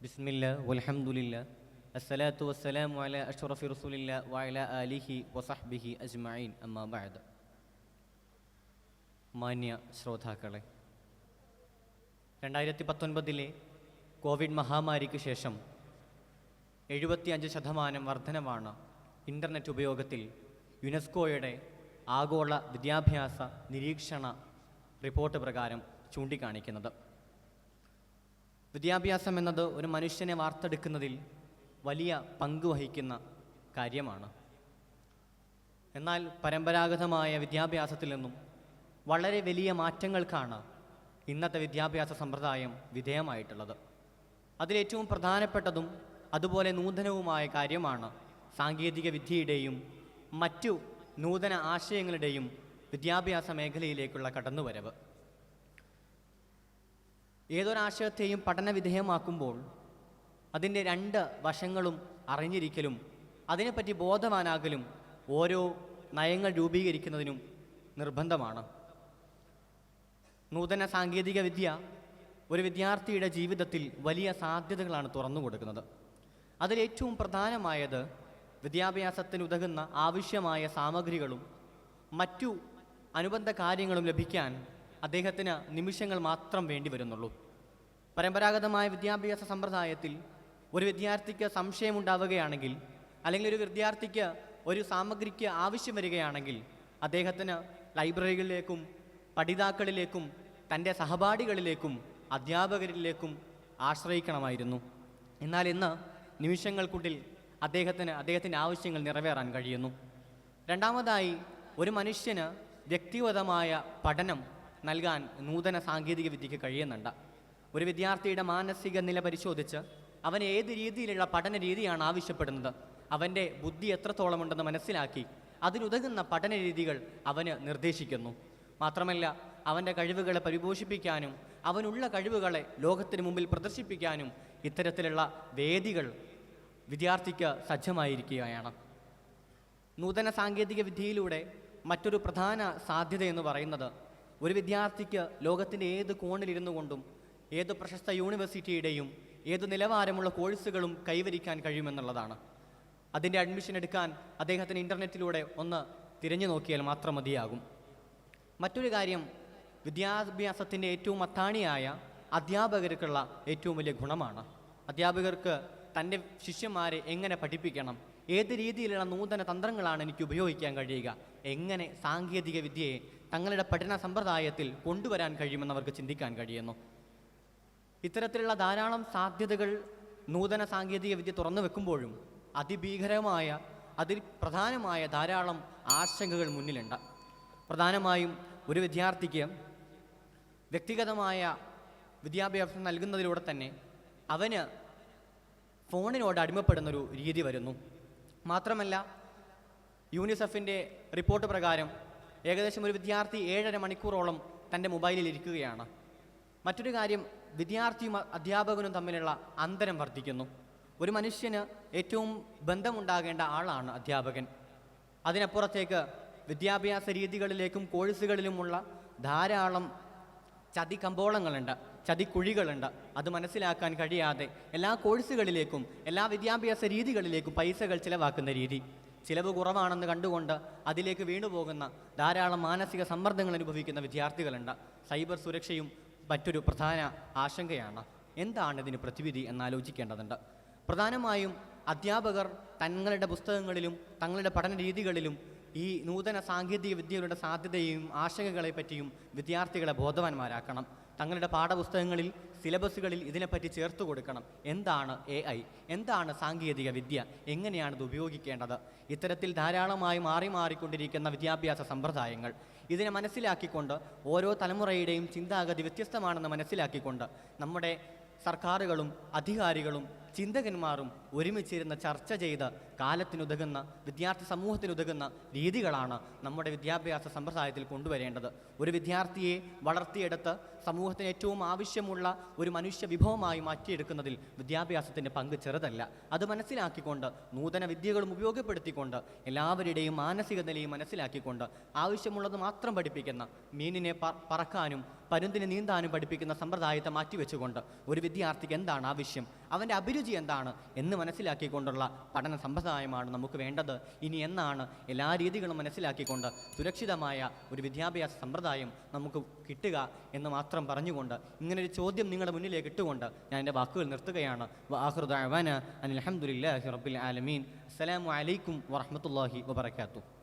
ബിസ്മില്ല വലഹമുല്ല അസ്സലാത്തു വസ്സലാം വാല അഷ്റഫി റസൂലില്ല വാല അലിഹി വസഹ്ബിഹി അജ്മൈൻ അമ്മാബാദ് മാന്യ ശ്രോതാക്കളെ രണ്ടായിരത്തി പത്തൊൻപതിലെ കോവിഡ് മഹാമാരിക്ക് ശേഷം എഴുപത്തിയഞ്ച് ശതമാനം വർധനമാണ് ഇന്റർനെറ്റ് ഉപയോഗത്തിൽ യുനെസ്കോയുടെ ആഗോള വിദ്യാഭ്യാസ നിരീക്ഷണ റിപ്പോർട്ട് പ്രകാരം ചൂണ്ടിക്കാണിക്കുന്നത്. വിദ്യാഭ്യാസം എന്നത് ഒരു മനുഷ്യനെ വാർത്തെടുക്കുന്നതിൽ വലിയ പങ്ക് വഹിക്കുന്ന കാര്യമാണ്. എന്നാൽ പരമ്പരാഗതമായ വിദ്യാഭ്യാസത്തിൽ നിന്നും വളരെ വലിയ മാറ്റങ്ങൾക്കാണ് ഇന്നത്തെ വിദ്യാഭ്യാസ സമ്പ്രദായം വിധേയമായിട്ടുള്ളത്. അതിലേറ്റവും പ്രധാനപ്പെട്ടതും അതുപോലെ നൂതനവുമായ കാര്യമാണ് സാങ്കേതിക വിദ്യയുടെയും മറ്റു നൂതന ആശയങ്ങളുടെയും വിദ്യാഭ്യാസ മേഖലയിലേക്കുള്ള കടന്നുവരവ്. ഏതൊരാശയത്തെയും പഠനവിധേയമാക്കുമ്പോൾ അതിന്റെ രണ്ട് വശങ്ങളും അറിഞ്ഞിരിക്കലും അതിനെപ്പറ്റി ബോധവാനാകലും ഓരോ നയങ്ങൾ രൂപീകരിക്കുന്നതിനും നിർബന്ധമാണ്. നൂതന സാങ്കേതിക വിദ്യ ഒരു വിദ്യാർത്ഥിയുടെ ജീവിതത്തിൽ വലിയ സാധ്യതകളാണ് തുറന്നു കൊടുക്കുന്നത്. അതിലേറ്റവും പ്രധാനമായത് വിദ്യാഭ്യാസത്തിന് ഉതകുന്ന ആവശ്യമായ സാമഗ്രികളും മറ്റു അനുബന്ധ കാര്യങ്ങളും ലഭിക്കാൻ അദ്ദേഹത്തിന് നിമിഷങ്ങൾ മാത്രം വേണ്ടി വരുന്നുള്ളൂ. പരമ്പരാഗതമായ വിദ്യാഭ്യാസ സമ്പ്രദായത്തിൽ ഒരു വിദ്യാർത്ഥിക്ക് സംശയമുണ്ടാവുകയാണെങ്കിൽ അല്ലെങ്കിൽ ഒരു വിദ്യാർത്ഥിക്ക് ഒരു സാമഗ്രിക്ക് ആവശ്യം വരികയാണെങ്കിൽ അദ്ദേഹത്തിന് ലൈബ്രറികളിലേക്കും പഠിതാക്കളിലേക്കും തന്റെ സഹപാഠികളിലേക്കും അധ്യാപകരിലേക്കും ആശ്രയിക്കണമായിരുന്നു. എന്നാൽ ഇന്ന് നിമിഷങ്ങൾക്കുള്ളിൽ അദ്ദേഹത്തിന് അദ്ദേഹത്തിന്റെ ആവശ്യങ്ങൾ നിറവേറാൻ കഴിയുന്നു. രണ്ടാമതായി ഒരു മനുഷ്യന് വ്യക്തിഗതമായ പഠനം നൽകാൻ നൂതന സാങ്കേതിക വിദ്യയ്ക്ക് കഴിയുന്നുണ്ട്. ഒരു വിദ്യാർത്ഥിയുടെ മാനസിക നില പരിശോധിച്ച് അവൻ ഏത് രീതിയിലുള്ള പഠന രീതിയാണ് ആവശ്യപ്പെടുന്നത് അവന്റെ ബുദ്ധി എത്രത്തോളമുണ്ടെന്ന് മനസ്സിലാക്കി അതിനുതകുന്ന പഠന രീതികൾ അവന് നിർദ്ദേശിക്കുന്നു. മാത്രമല്ല അവന്റെ കഴിവുകളെ പരിപോഷിപ്പിക്കാനും അവനുള്ള കഴിവുകളെ ലോകത്തിന് മുമ്പിൽ പ്രദർശിപ്പിക്കാനും ഇത്തരത്തിലുള്ള വേദികൾ വിദ്യാർത്ഥിക്ക് സജ്ജമായിരിക്കുകയാണ്. നൂതന സാങ്കേതിക വിദ്യയിലൂടെ മറ്റൊരു പ്രധാന സാധ്യത എന്ന് പറയുന്നത് ഒരു വിദ്യാർത്ഥിക്ക് ലോകത്തിന്റെ ഏത് കോണിലിരുന്നു കൊണ്ടും ഏത് പ്രശസ്ത യൂണിവേഴ്സിറ്റിയുടെയും ഏത് നിലവാരമുള്ള കോഴ്സുകളും കൈവരിക്കാൻ കഴിയുമെന്നുള്ളതാണ്. അതിന്റെ അഡ്മിഷൻ എടുക്കാൻ അദ്ദേഹത്തിന് ഇന്റർനെറ്റിലൂടെ ഒന്ന് തിരഞ്ഞു നോക്കിയാൽ മാത്രം മതിയാകും. മറ്റൊരു കാര്യം വിദ്യാഭ്യാസത്തിന്റെ ഏറ്റവും അത്താണിയായ അധ്യാപകർക്കുള്ള ഏറ്റവും വലിയ ഗുണമാണ്. അധ്യാപകർക്ക് തന്റെ ശിഷ്യന്മാരെ എങ്ങനെ പഠിപ്പിക്കണം ഏത് രീതിയിലുള്ള നൂതന തന്ത്രങ്ങളാണ് എനിക്ക് ഉപയോഗിക്കാൻ കഴിയുക എങ്ങനെ സാങ്കേതിക വിദ്യയെ തങ്ങളുടെ പഠന സമ്പ്രദായത്തിൽ കൊണ്ടുവരാൻ കഴിയുമെന്ന് അവർക്ക് ചിന്തിക്കാൻ കഴിയുന്നു. ഇത്തരത്തിലുള്ള ധാരാളം സാധ്യതകൾ നൂതന സാങ്കേതിക വിദ്യ തുറന്നു വെക്കുമ്പോഴും അതിഭീകരമായ അതിൽ പ്രധാനമായ ധാരാളം ആശങ്കകൾ മുന്നിലുണ്ട്. പ്രധാനമായും ഒരു വിദ്യാർത്ഥിക്ക് വ്യക്തിഗതമായ വിദ്യാഭ്യാസം നൽകുന്നതിലൂടെ തന്നെ അവന് ഫോണിനോട് അടിമപ്പെടുന്നൊരു രീതി വരുന്നു. മാത്രമല്ല യൂണിസെഫിന്റെ റിപ്പോർട്ട് പ്രകാരം ഏകദേശം ഒരു വിദ്യാർത്ഥി ഏഴര മണിക്കൂറോളം തന്റെ മൊബൈലിൽ ഇരിക്കുകയാണ്. മറ്റൊരു കാര്യം വിദ്യാർത്ഥിയും അധ്യാപകനും തമ്മിലുള്ള അന്തരം വർദ്ധിക്കുന്നു. ഒരു മനുഷ്യന് ഏറ്റവും ബന്ധമുണ്ടാകേണ്ട ആളാണ് അധ്യാപകൻ. അതിനപ്പുറത്തേക്ക് വിദ്യാഭ്യാസ രീതികളിലേക്കും കോഴ്സുകളിലുമുള്ള ധാരാളം ചതി കമ്പോളങ്ങളുണ്ട് ചതിക്കുഴികളുണ്ട് അത് മനസ്സിലാക്കാൻ കഴിയാതെ എല്ലാ കോഴ്സുകളിലേക്കും എല്ലാ വിദ്യാഭ്യാസ രീതികളിലേക്കും പൈസകൾ ചിലവാക്കുന്ന രീതി. ചിലവ് കുറവാണെന്ന് കണ്ടുകൊണ്ട് അതിലേക്ക് വീണുപോകുന്ന ധാരാളം മാനസിക സമ്മർദ്ദങ്ങൾ അനുഭവിക്കുന്ന വിദ്യാർത്ഥികളുണ്ട്. സൈബർ സുരക്ഷയും മറ്റൊരു പ്രധാന ആശങ്കയാണ്. എന്താണ് ഇതിന് പ്രതിവിധി എന്നാലോചിക്കേണ്ടതുണ്ട്. പ്രധാനമായും അധ്യാപകർ തങ്ങളുടെ പുസ്തകങ്ങളിലും തങ്ങളുടെ പഠന രീതികളിലും ഈ നൂതന സാങ്കേതിക വിദ്യകളുടെ സാധ്യതയും ആശങ്കകളെ പറ്റിയും വിദ്യാർത്ഥികളെ ബോധവാന്മാരാക്കണം. തങ്ങളുടെ പാഠപുസ്തകങ്ങളിൽ സിലബസുകളിൽ ഇതിനെപ്പറ്റി ചേർത്ത് കൊടുക്കണം. എന്താണ് എ ഐ എന്താണ് സാങ്കേതിക വിദ്യ? എങ്ങനെയാണ് ഇത് ഉപയോഗിക്കേണ്ടത്? ഇത്തരത്തിൽ ധാരാളമായി മാറി മാറിക്കൊണ്ടിരിക്കുന്ന വിദ്യാഭ്യാസ സമ്പ്രദായങ്ങൾ ഇതിനെ മനസ്സിലാക്കിക്കൊണ്ട് ഓരോ തലമുറയുടെയും ചിന്താഗതി വ്യത്യസ്തമാണെന്ന് മനസ്സിലാക്കിക്കൊണ്ട് നമ്മുടെ സർക്കാരുകളും അധികാരികളും ചിന്തകന്മാരും ഒരുമിച്ചിരുന്ന് ചർച്ച ചെയ്ത് കാലത്തിനുതകുന്ന വിദ്യാർത്ഥി സമൂഹത്തിനുതകുന്ന രീതികളാണ് നമ്മുടെ വിദ്യാഭ്യാസ സമ്പ്രദായത്തിൽ കൊണ്ടുവരേണ്ടത്. ഒരു വിദ്യാർത്ഥിയെ വളർത്തിയെടുത്ത് സമൂഹത്തിന് ഏറ്റവും ആവശ്യമുള്ള ഒരു മനുഷ്യ വിഭവമായി മാറ്റിയെടുക്കുന്നതിൽ വിദ്യാഭ്യാസത്തിന്റെ പങ്ക് ചെറുതല്ല. അത് മനസ്സിലാക്കിക്കൊണ്ട് നൂതന വിദ്യകളും ഉപയോഗപ്പെടുത്തിക്കൊണ്ട് എല്ലാവരുടെയും മാനസിക നിലയും മനസ്സിലാക്കിക്കൊണ്ട് ആവശ്യമുള്ളത് മാത്രം പഠിപ്പിക്കുന്ന മീനിനെ പറക്കാനും പരുന്തിനെ നീന്താനും പഠിപ്പിക്കുന്ന സമ്പ്രദായത്തെ മാറ്റിവെച്ചുകൊണ്ട് ഒരു വിദ്യാർത്ഥിക്ക് എന്താണ് ആവശ്യം? അവന്റെ അഭിരുചി എന്താണ്? എന്ന് മനസ്സിലാക്കിക്കൊണ്ടുള്ള പഠന സമ്പ്രദായമാണ് നമുക്ക് വേണ്ടത്. ഇനി എന്നാണ് എല്ലാ രീതികളും മനസ്സിലാക്കിക്കൊണ്ട് സുരക്ഷിതമായ ഒരു വിദ്യാഭ്യാസ സമ്പ്രദായം നമുക്ക് കിട്ടുക എന്ന് മാത്രം പറഞ്ഞുകൊണ്ട് ഇങ്ങനൊരു ചോദ്യം നിങ്ങളുടെ മുന്നിലേക്ക് ഇട്ടുകൊണ്ട് ഞാൻ എന്റെ വാക്കുകൾ നിർത്തുകയാണ്. അലഹമുല്ലാ അനിൽ റബ്ബിൽ ആലമീൻ. അസ്സലാമു അലൈക്കും വറഹ്മത്തുള്ളാഹി വബറകാതുഹു.